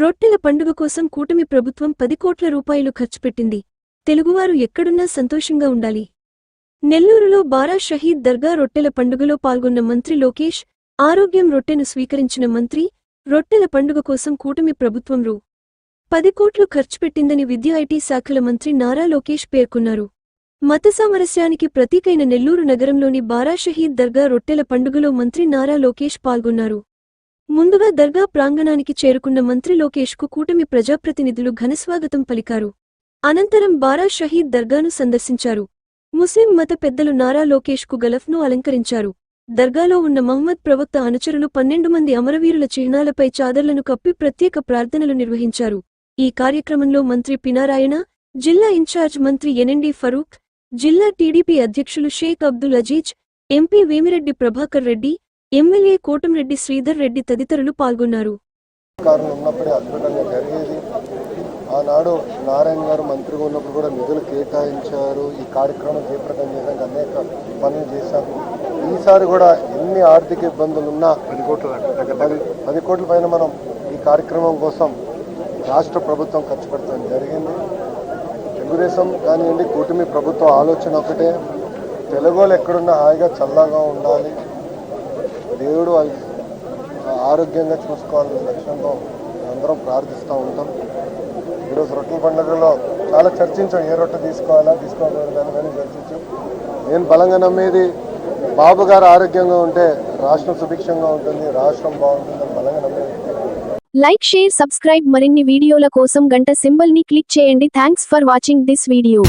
రొట్టెల పండుగ కోసం కూటమి ప్రభుత్వం పది కోట్ల రూపాయలు ఖర్చు పెట్టింది. తెలుగువారు ఎక్కడున్నా సంతోషంగా ఉండాలి. నెల్లూరులో బారా షహీద్ దర్గా రొట్టెల పండుగలో పాల్గొన్న మంత్రి లోకేష్ ఆరోగ్యం రొట్టెను స్వీకరించిన మంత్రి రొట్టెల పండుగ కోసం కూటమి ప్రభుత్వం రూ. పది కోట్లు ఖర్చు పెట్టిందని విద్యా ఐటీ శాఖల మంత్రి నారా లోకేష్ పేర్కొన్నారు. మత సామరస్యానికి ప్రతీకైన నెల్లూరు నగరంలోని బారా షహీద్ దర్గా రొట్టెల పండుగలో మంత్రి నారా లోకేష్ పాల్గొన్నారు. ముందుగా దర్గా ప్రాంగణానికి చేరుకున్న మంత్రి లోకేష్కు కూటమి ప్రజాప్రతినిధులు ఘనస్వాగతం పలికారు. అనంతరం బారా షహీద్ దర్గాను సందర్శించారు. ముస్లిం మత పెద్దలు నారా లోకేష్కు గలఫ్ను అలంకరించారు. దర్గాలో ఉన్న మహమ్మద్ ప్రవక్త అనుచరులు పన్నెండు మంది అమరవీరుల చిహ్నాలపై చాదర్లను కప్పి ప్రత్యేక ప్రార్థనలు నిర్వహించారు. ఈ కార్యక్రమంలో మంత్రి పినారాయణ జిల్లా ఇన్ఛార్జ్ మంత్రి ఎన్ఎండి ఫరూక్ జిల్లా టీడీపీ అధ్యక్షులు షేక్ అబ్దుల్ అజీజ్ ఎంపీ వేమిరెడ్డి ప్రభాకర్ రెడ్డి ఎమ్మెల్యే కోటంరెడ్డి శ్రీధర్ రెడ్డి తదితరులు పాల్గొన్నారు. అధికారులు ఉన్నప్పుడే అద్భుతంగా జరిగేది. ఆనాడు నారాయణ గారు మంత్రిగా ఉన్నప్పుడు కూడా నిధులు కేటాయించారు. ఈ కార్యక్రమం జయప్రదం చేయడానికి అనేక పనులు చేశాము ఈసారి కూడా ఎన్ని ఆర్థిక ఇబ్బందులు ఉన్నా పది కోట్ల పది పది కోట్ల పైన మనం ఈ కార్యక్రమం కోసం రాష్ట్ర ప్రభుత్వం ఖర్చు పెట్టడం జరిగింది. తెలుగుదేశం కానివ్వండి కూటమి ప్రభుత్వం ఆలోచన ఒకటే. తెలుగు వాళ్ళు ఎక్కడున్నా హాయిగా చల్లగా ఉండాలి. దేవుడు వాళ్ళ ఆరోగ్యంగా చూసుకోవాలనే లక్ష్యంతో అందరం ప్రార్థిస్తూ ఉంటాం. ఈరోజు రొట్టెల పండుగలో చాలా చర్చించాం ఏ రొట్టె తీసుకోవాలా తీసుకోకూడదు దాని కానీ చర్చించాం. నేను బలంగా నమ్మేది బాబు గారు ఆరోగ్యంగా ఉంటే రాష్ట్రం సుభిక్షంగా ఉంటుంది రాష్ట్రం బాగుంటుందని బలంగా నమ్మేది లైక్ షేర్ సబ్స్క్రైబ్ మరిన్ని వీడియోల కోసం గంట సింబల్ని క్లిక్ చేయండి. Thanks for watching this video.